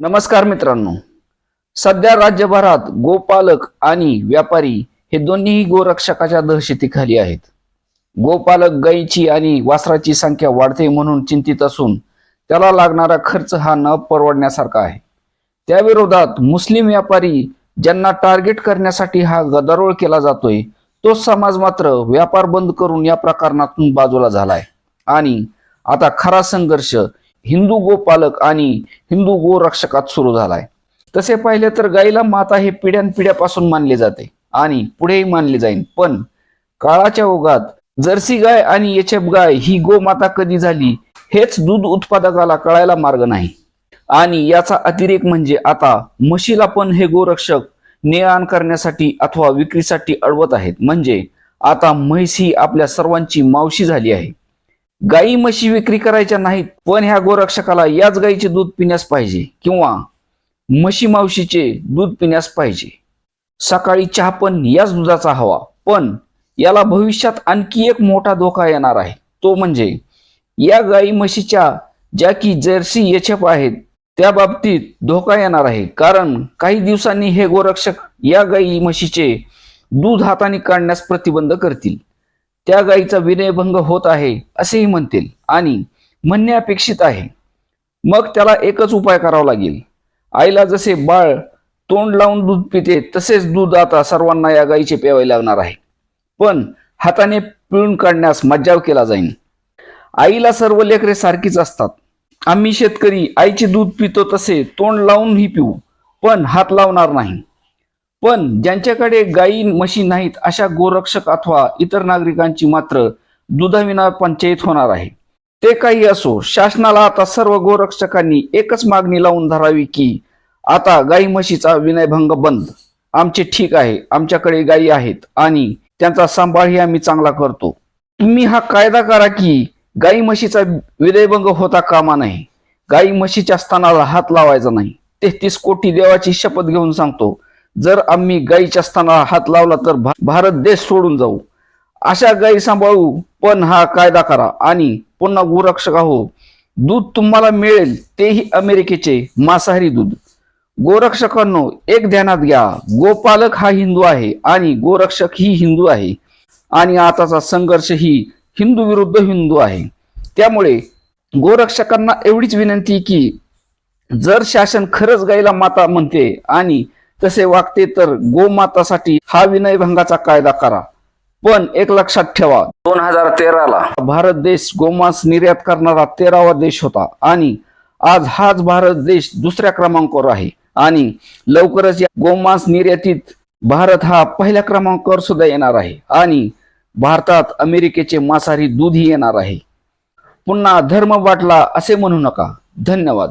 नमस्कार मित्रांनो. सध्या राज्यभरात गोपालक आणि व्यापारी हे दोन्ही गोरक्षकाच्या दहशतीखाली आहेत. गोपालक गायीची आणि वासराची संख्या वाढते म्हणून चिंतित असून त्याला लागणारा खर्च हा न परवडण्यासारखा आहे. त्याविरोधात मुस्लिम व्यापारी ज्यांना टार्गेट करण्यासाठी हा गदारोळ केला जातोय तो समाज मात्र व्यापार बंद करून या प्रकरणातून बाजूला झालाय. आणि आता खरा संघर्ष हिंदू गोपालक आणि हिंदू गोरक्षकात सुरू झालाय. तसे पाहिले तर गाईला माता हे पिढ्यानपिढ्यापासून मानले जाते आणि पुढेही मानले जाईल पण काळाच्या ओघात जर्सी गाय आणि एचएफ गाय ही गोमाता कधी झाली हेच दूध उत्पादकाला कळायला मार्ग नाही. आणि याचा अतिरेक म्हणजे आता म्हशीला पण हे गोरक्षक ने आण करण्यासाठी अथवा विक्रीसाठी अडवत आहेत. म्हणजे आता म्हैस ही आपल्या सर्वांची मावशी झाली आहे. गाई म्हशी विक्री करायच्या नाहीत पण ह्या गोरक्षकाला याच गाईचे दूध पिण्यास पाहिजे किंवा म्हशी मावशीचे दूध पिण्यास पाहिजे. सकाळी चहा पण याच दुधाचा हवा पण याला भविष्यात आणखी एक मोठा धोका येणार आहे. तो म्हणजे या गाई म्हशीच्या ज्या की जर्सी एचएफ आहेत त्या बाबतीत धोका येणार आहे. कारण काही दिवसांनी हे गोरक्षक या गाई म्हशीचे दूध हाताने काढण्यास प्रतिबंध करतील. त्या गायीचा विनयभंग होत आहे असेही म्हणतील आणि म्हणणे अपेक्षित आहे. मग त्याला एकच उपाय करावा लागेल. आईला जसे बाळ तोंड लावून दूध पिते तसेच दूध आता सर्वांना या गायीचे प्यावे लागणार आहे. पण हाताने पिळून काढण्यास मज्जाव केला जाईल आईला सर्व लेकरे सारखीच असतात. आम्ही शेतकरी आईचे दूध पितो तसे तोंड लावूनही पिऊ पण हात लावणार नाही. पण ज्यांच्याकडे गायी म्हशी नाहीत अशा गोरक्षक अथवा इतर नागरिकांची मात्र दुधाविना पंचायत होणार आहे. ते काही असो शासनाला आता सर्व गोरक्षकांनी एकच मागणी लावून धरावी की आता गाई म्हशीचा विनयभंग बंद. आमचे ठीक आहे आमच्याकडे गायी आहेत आणि त्यांचा सांभाळही आम्ही चांगला करतो. तुम्ही हा कायदा करा की गाई म्हशीचा विनयभंग होता कामा नाही गाई म्हशीच्या स्थानाला हात लावायचा नाही. तेहतीस कोटी देवाची शपथ घेऊन सांगतो जर आम्ही गायीच्या स्थानाला हात लावला तर भारत देश सोडून जाऊ. अशा गायी सांभाळू. पण हा कायदा करा. आणि पुन्हा गोरक्षक हो दूध तुम्हाला मिळेल. तेही अमेरिकेचे मांसाहारी दूध. गोरक्षकांनो एक ध्यानात घ्या. गोपालक हा हिंदू आहे आणि गोरक्षक ही हिंदू आहे. आणि आताचा संघर्ष ही हिंदू विरुद्ध हिंदू आहे. त्यामुळे गोरक्षकांना एवढीच विनंती की जर शासन खरंच गायीला माता म्हणते आणि तसे वागते तर गोमातासाठी हा विनयभंगाचा कायदा करा. पण एक लक्षात ठेवा दोन हजार तेराला. भारत देश गोमांस निर्यात करणारा तेरावा देश होता आणि आज हाच भारत देश दुसऱ्या क्रमांकावर आहे. आणि लवकरच या गोमांस निर्यातीत भारत हा पहिल्या क्रमांकावर सुद्धा येणार आहे आणि भारतात अमेरिकेचे मांसाहारी दूधही येणार आहे. पुन्हा धर्म वाटला असे म्हणू नका. धन्यवाद.